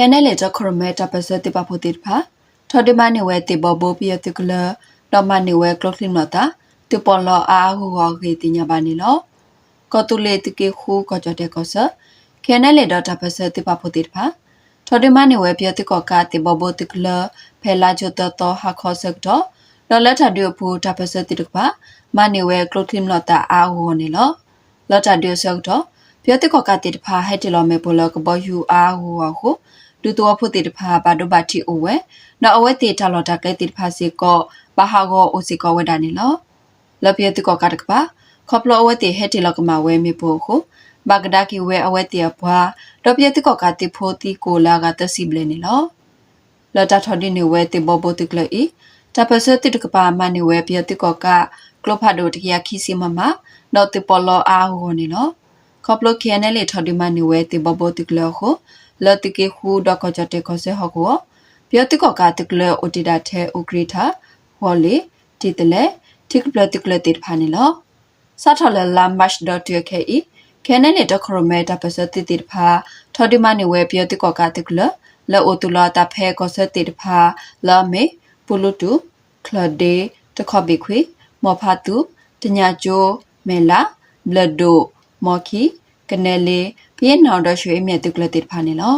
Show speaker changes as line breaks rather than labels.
KNL လေကြောခရမဲတပစတိပဖိုတိဖာထော်ဒီမနီဝဲတိဘဘိုပီယတိကလတော့မနီဝဲကလော့ကလင်နတာတိပေါ်လောအာဟူဟောခေတိညာပါနီလောကောတူလေတိကေခူကောကြတဲ့ကောဆ KNL လေတော့တပစတိပဖိုတိဖာထော်ဒီမနီဝဲပီယတိကောကတိဘဘိုတိကလဖဲလာဂျိုတတော့ဟာခောဆက်တော့လော်လက်ထဒူဖူတပစတိတကပါမနီဝဲကလော့ကလင်နတာအာဟူဟောနီလောလော်ထဒူဆက်တော့ပြတိကောကတိတဖာဟဲတီလောမေပိုလကဘယူအာဟူဟော လူတော်ဖို့တေတဖာဘာဒိုဘာတီအိုဝဲနော်အဝဲတေထလော်တာကဲတေတဖာစီကောဘာဟာကောအိုစီကောဝဲဒါနေလောလပြတိကောကတကပါခေါပလောအဝဲတေဟဲတီလောကမဝဲမေပိုခုဘာဂဒါကီဝဲအဝဲတေဘွာတော့ပြတိကောကတိဖိုတီကိုလာကတစီဘလနေလောလတာထော်ဒီနေဝဲတေဘောဘောတိကလေတပစတိတကပါမနေဝဲပြတိကောကကလောဖာဒိုတကရခီစီမမနော်တေပေါ်လောအာဟိုနေလောခေါပလောခဲနဲလေထော်ဒီမနေဝဲတေဘောဘောတိကလောခု လတိကေခုဒကကြတဲ့ခစေဟကောပြောတိကောကတကလအိုတီဒါထဲဥဂရိထာဟောလေတီတလေတိကပလတိကလတိဖာနေလောစာထလလာမတ်ဒတ်ရခေဤခဲနေလေတခရမဲတပစတိတိဖာထော်ဒီမနေဝဲပြောတိကောကတကလလောအိုတူလာတဖဲကောစတိတဖာလာမေပူလူတူခလဒေတခဘိခွေမောဖာတူတညာကျိုမဲလာဘလဒိုမော်ခီကနေလေ ပြင်းနောင်တော့ရွှေမြတ်တုကလတိဖာနေလော